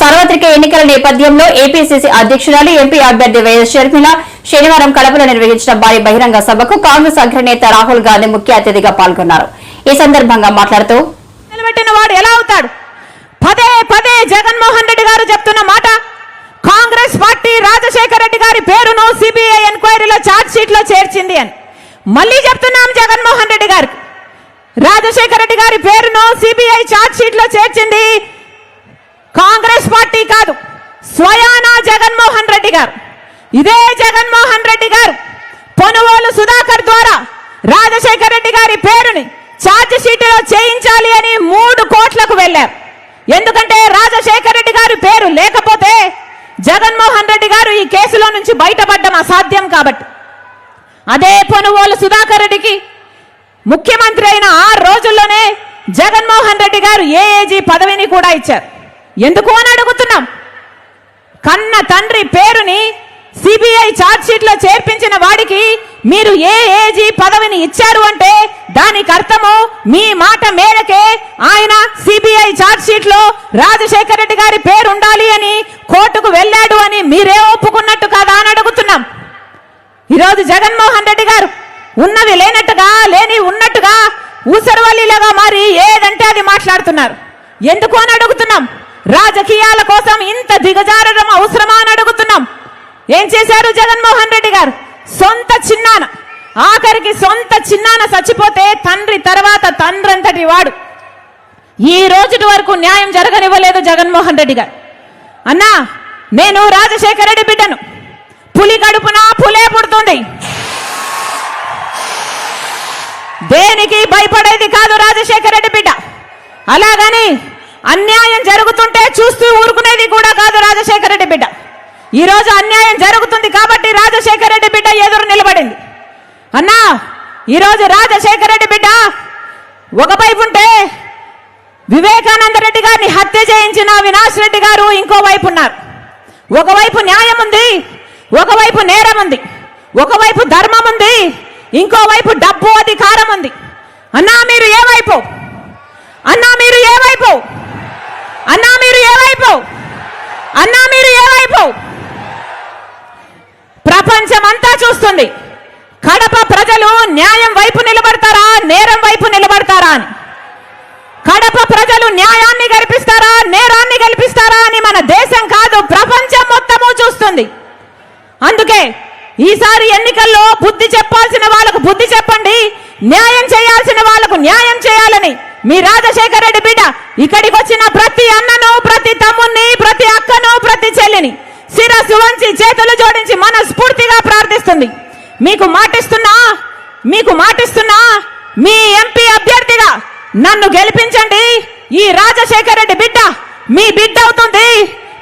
సార్వత్రిక ఎన్నికల నేపథ్యంలో ఏపీసీసీ అధ్యక్షురాలు ఎంపీ అభ్యర్థి వైఎస్ షర్మిల శనివారం కడపలో నిర్వహించిన భారీ బహిరంగ సభకు కాంగ్రెస్ అగ్రనేత రాహుల్ గాంధీ ముఖ్య అతిథిగా పాల్గొన్నారు. ఈ సందర్భంగా మాట్లాడుతూ నిలబెట్టిన వాడు ఎలా అవుతాడు? పదే పదే జగన్మోహన్ రెడ్డి గారు చెప్తున్న మాట కాంగ్రెస్ పార్టీ రాజశేఖర రెడ్డి గారి పేరును సిబిఐ ఎంక్వైరీలో ఛార్జ్ షీట్లో చేర్చింది అని. మళ్ళీ చెప్తున్నాం జగన్మోహన్ రెడ్డి గారికి. రాజశేఖర రెడ్డి గారి పేరును సిబిఐ ఛార్జ్ షీట్లో చేర్చింది కాంగ్రెస్ పార్టీ కాదు స్వయానా జగన్మోహన్ రెడ్డి గారు. ఇదే జగన్మోహన్ రెడ్డి గారు. పొనుగోలు సుధాకర్ ద్వారా రాజశేఖర రెడ్డి గారి పేరుని ఛార్జ్ షీటులో చేయించాలి అని మూడు కోట్లకు వెళ్ళారు. ఎందుకంటే రాజశేఖర రెడ్డి గారి పేరు లేకపోతే జగన్మోహన్ రెడ్డి గారు ఈ కేసులో నుంచి బయటపడడం అసాధ్యం కాబట్టి. అదే పొనుగోలు సుధాకర్ రెడ్డికి ముఖ్యమంత్రి అయిన ఆ రోజుల్లోనే జగన్మోహన్ రెడ్డి గారు ఏఏజీ పదవిని కూడా ఇచ్చారు. ఎందుకు అని అడుగుతున్నాం. కన్న తండ్రి పేరుని సిబిఐ ఛార్జ్ చేర్పించిన వాడికి మీరు ఏ ఏజీ పదవిని ఇచ్చారు అంటే దానికి అర్థము మీ మాట మేరకే ఆయన సిబిఐ ఛార్జ్ రాజశేఖర రెడ్డి గారి పేరు ఉండాలి అని కోర్టుకు వెళ్ళాడు అని మీరే ఒప్పుకున్నట్టు కాదా అని అడుగుతున్నాం. ఈరోజు జగన్మోహన్ రెడ్డి గారు ఉన్నది లేనట్టుగా లేని ఉన్నట్టుగా ఊసరవల్లిలాగా మారి ఏదంటే అది మాట్లాడుతున్నారు. ఎందుకు అని అడుగుతున్నాం. రాజకీయాల కోసం ఇంత దిగజారడం అవసరమా అని అడుగుతున్నాం. ఏం చేశారు జగన్మోహన్ రెడ్డి గారు? సొంత చిన్నాన. ఆఖరికి సొంత చిన్నాన చచ్చిపోతే తండ్రి తర్వాత తండ్రంతటి వాడు. ఈ రోజుటి వరకు న్యాయం జరగనివ్వలేదు జగన్మోహన్ రెడ్డి గారు. అన్నా నేను రాజశేఖర రెడ్డి బిడ్డను. పులి కడుపున పులే పుడుతుంది. దేనికి భయపడేది కాదు రాజశేఖర రెడ్డి బిడ్డ. అలాగని అన్యాయం జరుగుతుంటే చూస్తూ ఊరుకునేది కూడా కాదు రాజశేఖర రెడ్డి బిడ్డ ఈ రోజు అన్యాయం జరుగుతుంది కాబట్టి రాజశేఖర రెడ్డి బిడ్డ ఎదురు నిలబడింది. అన్నా ఈరోజు రాజశేఖర రెడ్డి బిడ్డ ఒకవైపు ఉంటే వివేకానంద రెడ్డి గారిని హత్య చేయించిన అవినాష్ రెడ్డి గారు ఇంకో వైపు ఉన్నారు. ఒకవైపు న్యాయం ఉంది ఒకవైపు నేరం ఉంది ఒకవైపు ధర్మం ఉంది ఇంకోవైపు డబ్బు అధికారం ఉంది అన్నా మీరు ఏ వైపు అన్నా మీరు ఏ వైపు అన్నా మీరు ఏ వైపు అన్నా మీరు ఏ వైపు ప్రపంచమంతా చూస్తుంది కడప ప్రజలు న్యాయం వైపు నిలబడతారా నేరం వైపు నిలబడతారా అని కడప ప్రజలు న్యాయాన్ని గెలిపిస్తారా నేరాన్ని గెలిపిస్తారా అని మన దేశం కాదు ప్రపంచం మొత్తము చూస్తుంది అందుకే ఈసారి ఎన్నికల్లో బుద్ధి చెప్పాల్సిన వాళ్ళకు బుద్ధి చెప్పండి. న్యాయం చేయాల్సిన వాళ్ళకు న్యాయం చేయాలని మీ రాజశేఖర రెడ్డి బిడ్డ ఇక్కడికి వచ్చిన ప్రతి అన్నను ప్రతి తమ్ముణ్ణి ప్రతి అక్కను ప్రతి చెల్లిని శిరస్సు వంచి చేతులు జోడించి మనస్ఫూర్తిగా ప్రార్థిస్తుంది. మీకు మాటిస్తున్నా మీకు మాటిస్తున్నా మీ ఎంపీ అభ్యర్థిగా నన్ను గెలిపించండి. ఈ రాజశేఖర రెడ్డి బిడ్డ మీ బిడ్డ అవుతుంది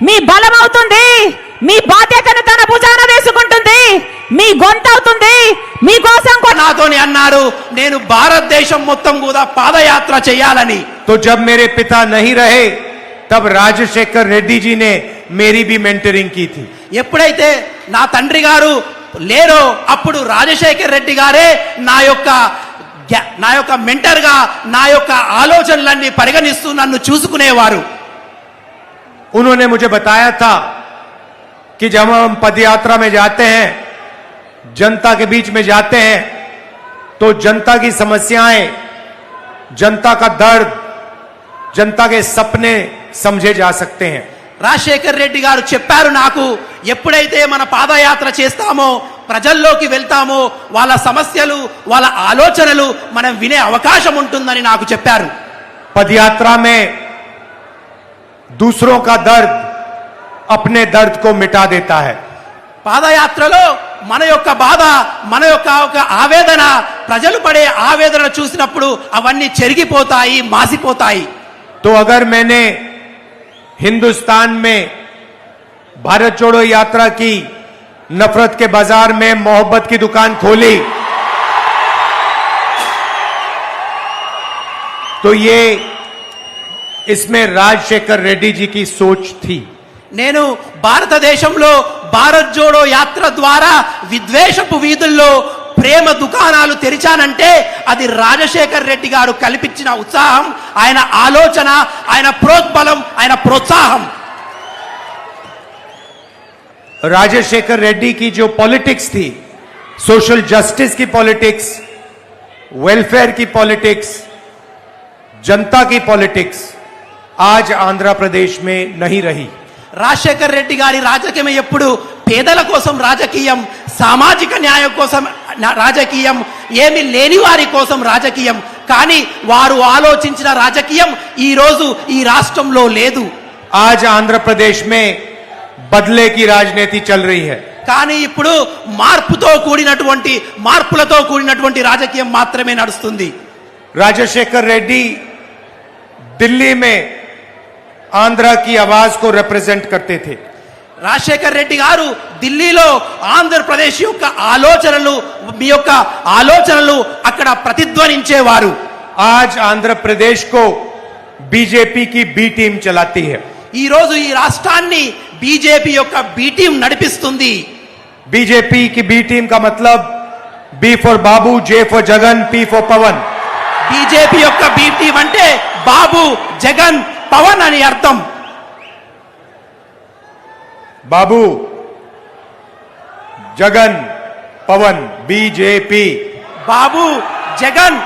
మీ బలం అవుతుంది మీ బాధ్యతను తన భుజాన వేసుకుంటుంది మీ గొంతు అవుతుంది మీకోసం కొ- నాతోని అన్నారు నేను భారతదేశం మొత్తం కూడా పాదయాత్ర చేయాలని तो जब मेरे पिता नहीं रहे तब राजशेखर रेड्डी जी ने मेरी भी मेंटरिंग की थी ఎప్పుడైతే నా తండ్రి గారు లేరో అప్పుడు రాజశేఖర్ రెడ్డి గారే నా యొక్క గ్యా- నా యొక్క మెంటర్ గా నా యొక్క ఆలోచనలన్నీ పరిగణిస్తూ నన్ను చూసుకునేవారు उन्होंने मुझे बताया था कि जब हम पदयात्रा में जाते हैं जनता के बीच में जाते हैं तो जनता की समस्याएं जनता का दर्द जनता के सपने समझे जा सकते हैं రాజశేఖర్ రెడ్డి గారు చెప్పారు నాకు ఎప్పుడైతే మన పాదయాత్ర చేస్తామో ప్రజల్లోకి వెళ్తామో వాళ్ళ సమస్యలు వాళ్ళ ఆలోచనలు మనం వినే అవకాశం ఉంటుందని నాకు చెప్పారు पदयात्रा में दूसरों का दर्द अपने दर्द को मिटा देता है పాదయాత్రలో మన యొక్క బాధ మన యొక్క ఒక ఆవేదన ప్రజలు పడే ఆవేదన చూసినప్పుడు అవన్నీ చెరిగిపోతాయి మాసిపోతాయి तो अगर मैंने हिंदुस्तान में भारत जोड़ो यात्रा की नफरत के बाजार में मोहब्बत की दुकान खोली तो ये इसमें राजशेखर रेड्डी जी की सोच थी నేను భారతదేశంలో భారత్ జోడో యాత్ర ద్వారా విద్వేషపు వీధుల్లో ప్రేమ దుకాణాలు తెరిచానంటే అది రాజశేఖర్ రెడ్డి గారు కల్పించిన ఉత్సాహం ఆయన ఆలోచన ఆయన ప్రోద్బలం ఆయన ప్రోత్సాహం राजशेखर रेड्डी की जो पॉलिटिक्स थी सोशल जस्टिस की पॉलिटिक्स वेलफेयर की पॉलिटिक्स जनता की पॉलिटिक्स आज आंध्र प्रदेश में नहीं रही రాజశేఖర్ రెడ్డి గారి రాజకీయం ఎప్పుడు పేదల కోసం రాజకీయం సామాజిక న్యాయం కోసం రాజకీయం ఏమి లేని వారి కోసం రాజకీయం. కానీ వారు ఆలోచించిన రాజకీయం ఈ రోజు ఈ రాష్ట్రంలో లేదు. ఆజ్ ఆంధ్రప్రదేశ్ మే బదిలేకి రాజనీతి చల్ రీ కానీ ఇప్పుడు మార్పుతో కూడినటువంటి మార్పులతో కూడినటువంటి రాజకీయం మాత్రమే నడుస్తుంది. రాజశేఖర్ రెడ్డి ఢిల్లీ మే ఆంధ్ర కి ఆవాజ్కు రిప్రజెంట్ కర్తే థే రాజశేఖర్ రెడ్డి గారు ఢిల్లీలో ఆంధ్రప్రదేశ్ యొక్క ఆలోచనలు మీ యొక్క ఆలోచనలు అక్కడ ప్రతిధ్వనించేవారు। ఆజ్ ఆంధ్రప్రదేశ్ కో బీజేపీ కి బి టీం చలాతి ఈ రోజు ఈ రాష్ట్రాన్ని బీజేపీ యొక్క బి టీం నడిపిస్తుంది। బీజేపీ కి బి టీం కా మతలబ్ B for Babu J for Jagan P for Pawan BJP యొక్క బి టీం అంటే బాబు జగన్ పవన్ అని అర్థం. బాబు జగన్ పవన్ బీజేపీ. బాబు జగన్.